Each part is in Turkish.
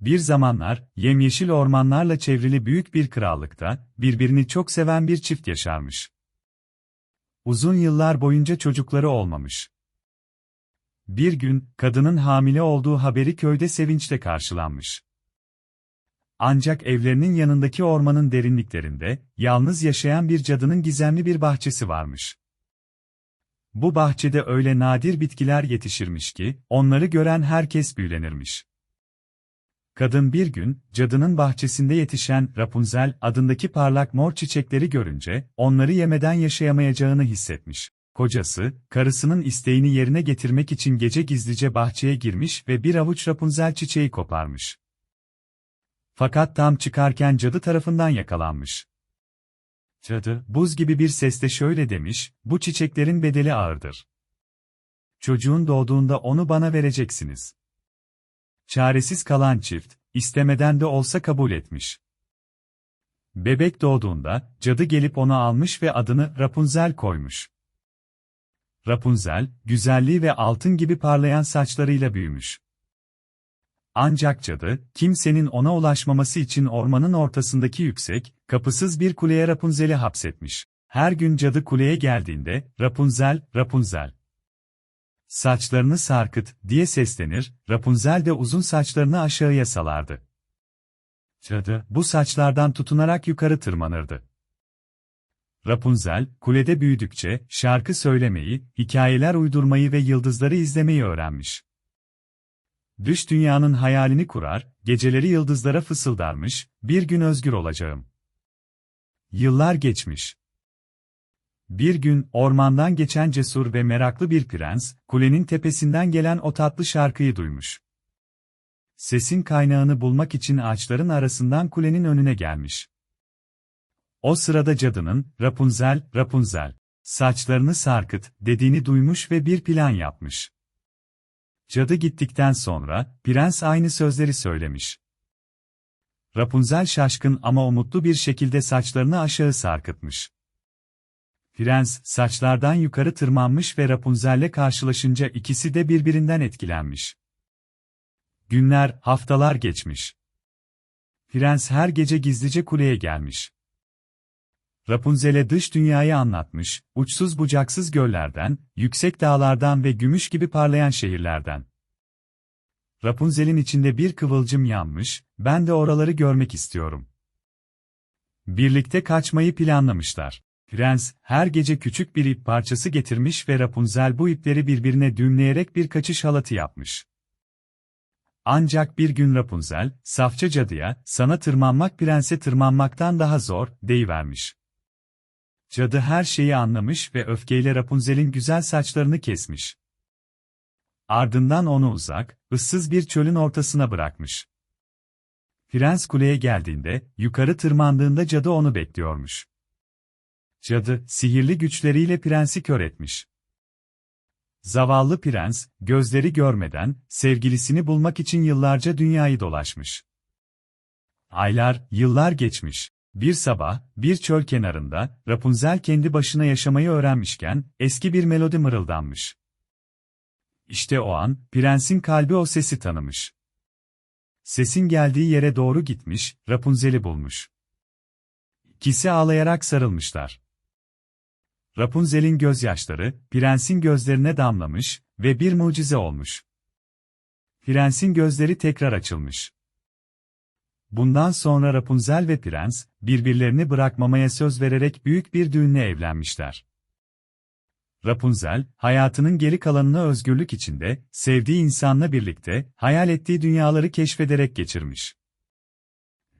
Bir zamanlar, yemyeşil ormanlarla çevrili büyük bir krallıkta, birbirini çok seven bir çift yaşarmış. Uzun yıllar boyunca çocukları olmamış. Bir gün, kadının hamile olduğu haberi köyde sevinçle karşılanmış. Ancak evlerinin yanındaki ormanın derinliklerinde, yalnız yaşayan bir cadının gizemli bir bahçesi varmış. Bu bahçede öyle nadir bitkiler yetişirmiş ki, onları gören herkes büyülenirmiş. Kadın bir gün, cadının bahçesinde yetişen Rapunzel adındaki parlak mor çiçekleri görünce, onları yemeden yaşayamayacağını hissetmiş. Kocası, karısının isteğini yerine getirmek için gece gizlice bahçeye girmiş ve bir avuç Rapunzel çiçeği koparmış. Fakat tam çıkarken cadı tarafından yakalanmış. Cadı, buz gibi bir sesle şöyle demiş, bu çiçeklerin bedeli ağırdır. Çocuğun doğduğunda onu bana vereceksiniz. Çaresiz kalan çift, istemeden de olsa kabul etmiş. Bebek doğduğunda, cadı gelip onu almış ve adını Rapunzel koymuş. Rapunzel, güzelliği ve altın gibi parlayan saçlarıyla büyümüş. Ancak cadı, kimsenin ona ulaşmaması için ormanın ortasındaki yüksek, kapısız bir kuleye Rapunzel'i hapsetmiş. Her gün cadı kuleye geldiğinde, Rapunzel, Rapunzel. Saçlarını sarkıt, diye seslenir, Rapunzel de uzun saçlarını aşağıya salardı. Cadı, bu saçlardan tutunarak yukarı tırmanırdı. Rapunzel, kulede büyüdükçe, şarkı söylemeyi, hikayeler uydurmayı ve yıldızları izlemeyi öğrenmiş. Dış dünyanın hayalini kurar, geceleri yıldızlara fısıldarmış, bir gün özgür olacağım. Yıllar geçmiş. Bir gün, ormandan geçen cesur ve meraklı bir prens, kulenin tepesinden gelen o tatlı şarkıyı duymuş. Sesin kaynağını bulmak için ağaçların arasından kulenin önüne gelmiş. O sırada cadının, Rapunzel, Rapunzel, saçlarını sarkıt, dediğini duymuş ve bir plan yapmış. Cadı gittikten sonra, prens aynı sözleri söylemiş. Rapunzel şaşkın ama umutlu bir şekilde saçlarını aşağı sarkıtmış. Prens, saçlardan yukarı tırmanmış ve Rapunzel'le karşılaşınca ikisi de birbirinden etkilenmiş. Günler, haftalar geçmiş. Prens her gece gizlice kuleye gelmiş. Rapunzel'e dış dünyayı anlatmış, uçsuz bucaksız göllerden, yüksek dağlardan ve gümüş gibi parlayan şehirlerden. Rapunzel'in içinde bir kıvılcım yanmış, ben de oraları görmek istiyorum. Birlikte kaçmayı planlamışlar. Prens, her gece küçük bir ip parçası getirmiş ve Rapunzel bu ipleri birbirine düğümleyerek bir kaçış halatı yapmış. Ancak bir gün Rapunzel, safça cadıya, sana tırmanmak prense tırmanmaktan daha zor, deyivermiş. Cadı her şeyi anlamış ve öfkeyle Rapunzel'in güzel saçlarını kesmiş. Ardından onu uzak, ıssız bir çölün ortasına bırakmış. Prens kuleye geldiğinde, yukarı tırmandığında cadı onu bekliyormuş. Cadı, sihirli güçleriyle prensi kör etmiş. Zavallı prens, gözleri görmeden, sevgilisini bulmak için yıllarca dünyayı dolaşmış. Aylar, yıllar geçmiş. Bir sabah, bir çöl kenarında, Rapunzel kendi başına yaşamayı öğrenmişken, eski bir melodi mırıldanmış. İşte o an, prensin kalbi o sesi tanımış. Sesin geldiği yere doğru gitmiş, Rapunzel'i bulmuş. İkisi ağlayarak sarılmışlar. Rapunzel'in gözyaşları, prensin gözlerine damlamış ve bir mucize olmuş. Prensin gözleri tekrar açılmış. Bundan sonra Rapunzel ve prens, birbirlerini bırakmamaya söz vererek büyük bir düğünle evlenmişler. Rapunzel, hayatının geri kalanını özgürlük içinde, sevdiği insanla birlikte, hayal ettiği dünyaları keşfederek geçirmiş.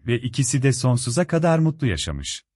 Ve ikisi de sonsuza kadar mutlu yaşamış.